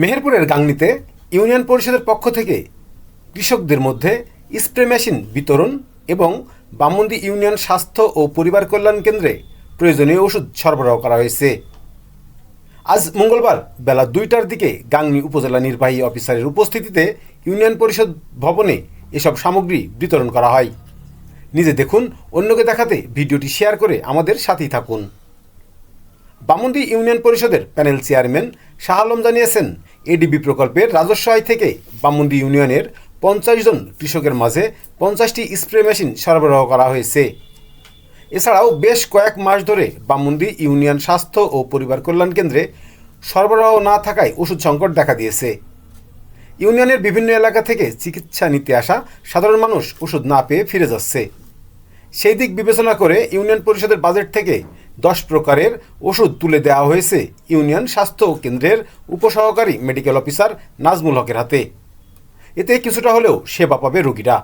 মেহেরপুরের গাংনীতে ইউনিয়ন পরিষদের পক্ষ থেকে কৃষকদের মধ্যে স্প্রে মেশিন বিতরণ এবং বামুন্দি ইউনিয়ন স্বাস্থ্য ও পরিবার কল্যাণ কেন্দ্রে প্রয়োজনীয় ওষুধ সরবরাহ করা হয়েছে। আজ মঙ্গলবার বেলা দুইটার দিকে গাংনী উপজেলা নির্বাহী অফিসারের উপস্থিতিতে ইউনিয়ন পরিষদ ভবনে এসব সামগ্রী বিতরণ করা হয়। নিজে দেখুন, অন্যকে দেখাতে ভিডিওটি শেয়ার করে আমাদের সাথেই থাকুন। বামুন্দি ইউনিয়ন পরিষদের প্যানেল চেয়ারম্যান শাহ আলম জানিয়েছেন এডিবি প্রকল্পের রাজস্ব আয় থেকে বামুন্দি ইউনিয়নের পঞ্চাশ জন কৃষকের মাঝে পঞ্চাশটি স্প্রে মেশিন সরবরাহ করা হয়েছে। এছাড়াও বেশ কয়েক মাস ধরে বামুন্দি ইউনিয়ন স্বাস্থ্য ও পরিবার কল্যাণ কেন্দ্রে সরবরাহ না থাকায় ওষুধ সংকট দেখা দিয়েছে। ইউনিয়নের বিভিন্ন এলাকা থেকে চিকিৎসা নিতে আসা সাধারণ মানুষ ওষুধ না পেয়ে ফিরে যাচ্ছে। সেই দিক বিবেচনা করে ইউনিয়ন পরিষদের বাজেট থেকে দশ প্রকারের ওষুধ তুলে দেওয়া হয়েছে ইউনিয়ন স্বাস্থ্য কেন্দ্রের উপসহকারী মেডিকেল অফিসার নাজমুল হকের হাতে। এতে কিছুটা হলেও সেবা পাবে রোগীরা।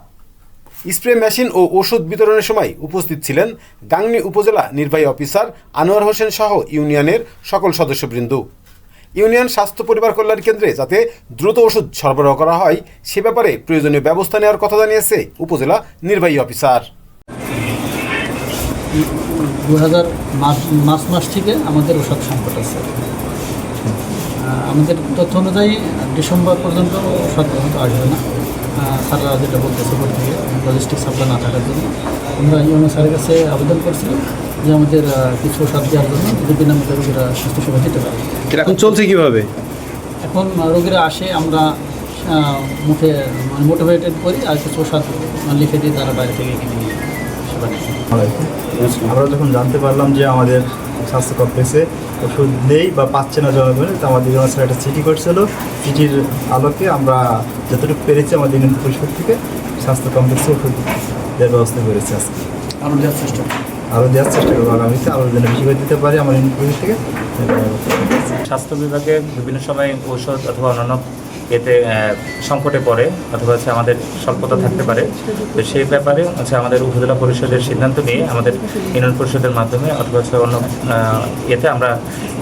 স্প্রে মেশিন ও ওষুধ বিতরণের সময় উপস্থিত ছিলেন গাংনী উপজেলা নির্বাহী অফিসার আনোয়ার হোসেন সহ ইউনিয়নের সকল সদস্যবৃন্দ। ইউনিয়ন স্বাস্থ্য পরিবার কল্যাণ কেন্দ্রে যাতে দ্রুত ওষুধ সরবরাহ করা হয়, সে ব্যাপারে প্রয়োজনীয় ব্যবস্থা নেওয়ার কথা জানিয়েছে উপজেলা নির্বাহী অফিসার। দু হাজার মার্চ মার্চ মাস থেকে আমাদের ওষুধ সংকট আছে। আমাদের তথ্য অনুযায়ী ডিসেম্বর পর্যন্ত ওষুধ হয়তো আসবে না। স্যাররা যেটা বলতেছে বোর্ড থেকে লজিস্টিক সাপ্লাই না থাকার জন্য। আমরা ইউনো স্যারের কাছে আবেদন করছিলাম যে আমাদের কিছু ওষুধ দেওয়ার জন্য যদি বিনামূল্যে রোগীরা স্বাস্থ্যসেবা দিতে পারে। এখন চলছে কীভাবে? এখন রোগীরা আসে আমরা মুখে মানে মোটিভেটেড করি আর কিছু ওষুধ লিখে দিই তারা বাইরে থেকে কিনে নিয়ে। সেবা আমরা যখন জানতে পারলাম যে আমাদের স্বাস্থ্য কমপ্লেক্সে ওষুধ নেই বা পাচ্ছে না জনগণ তো আমাদের স্যার একটা চিঠি করছিল। চিঠির আলোকে আমরা যতটুকু পেরেছি আমাদের ইউনিয়ন পরিষদ থেকে স্বাস্থ্য কমপ্লেক্সে ওষুধ দেওয়ার ব্যবস্থা করেছি আজকে। আরও দেওয়ার চেষ্টা আরও দেওয়ার চেষ্টা করব আগামীতে আরও যেন বেশি করে দিতে পারি আমার ইউনিয়ন পরিষদ থেকে। স্বাস্থ্য বিভাগে বিভিন্ন সময় ঔষধ অথবা অন্যান্য এতে সংকটে পড়ে অথবা হচ্ছে আমাদের স্বল্পতা থাকতে পারে। তো সেই ব্যাপারে হচ্ছে আমাদের উপজেলা পরিষদের সিদ্ধান্ত নিয়ে আমাদের ইউনিয়ন পরিষদের মাধ্যমে অথবা হচ্ছে অন্য এতে আমরা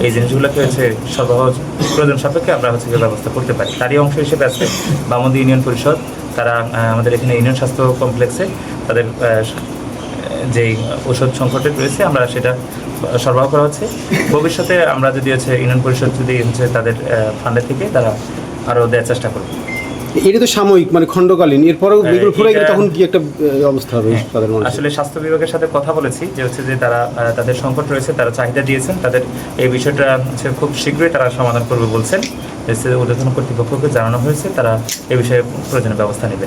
এই জিনিসগুলোকে হচ্ছে সরবরাহ প্রয়োজন সাপেক্ষে আমরা হচ্ছে ব্যবস্থা করতে পারি। তারই অংশ হিসেবে আছে বামন্দি ইউনিয়ন পরিষদ, তারা আমাদের এখানে ইউনিয়ন স্বাস্থ্য কমপ্লেক্সে তাদের যেই ওষুধ সংকটে রয়েছে, আমরা সেটা সরবরাহ করা হচ্ছে। ভবিষ্যতে আমরা যদি হচ্ছে ইউনিয়ন পরিষদ যদি হচ্ছে তাদের ফান্ডের থেকে তারা আরও দেওয়ার চেষ্টা করবে। এটা তো সাময়িক মানে খণ্ডকালীন। এরপরেও হ্যাঁ, এগুলো ফুরে গেলে তখন কি একটা অবস্থা হবে তাদের মানুষ আসলে স্বাস্থ্য বিভাগের সাথে কথা বলেছি যে হচ্ছে যে তারা তাদের সংকট রয়েছে তারা চাহিদা দিয়েছেন তাদের এই বিষয়টা হচ্ছে খুব শীঘ্রই তারা সমাধান করবে বলছেন। ঊর্ধ্বতন কর্তৃপক্ষকে জানানো হয়েছে তারা এ বিষয়ে প্রয়োজনীয় ব্যবস্থা নেবে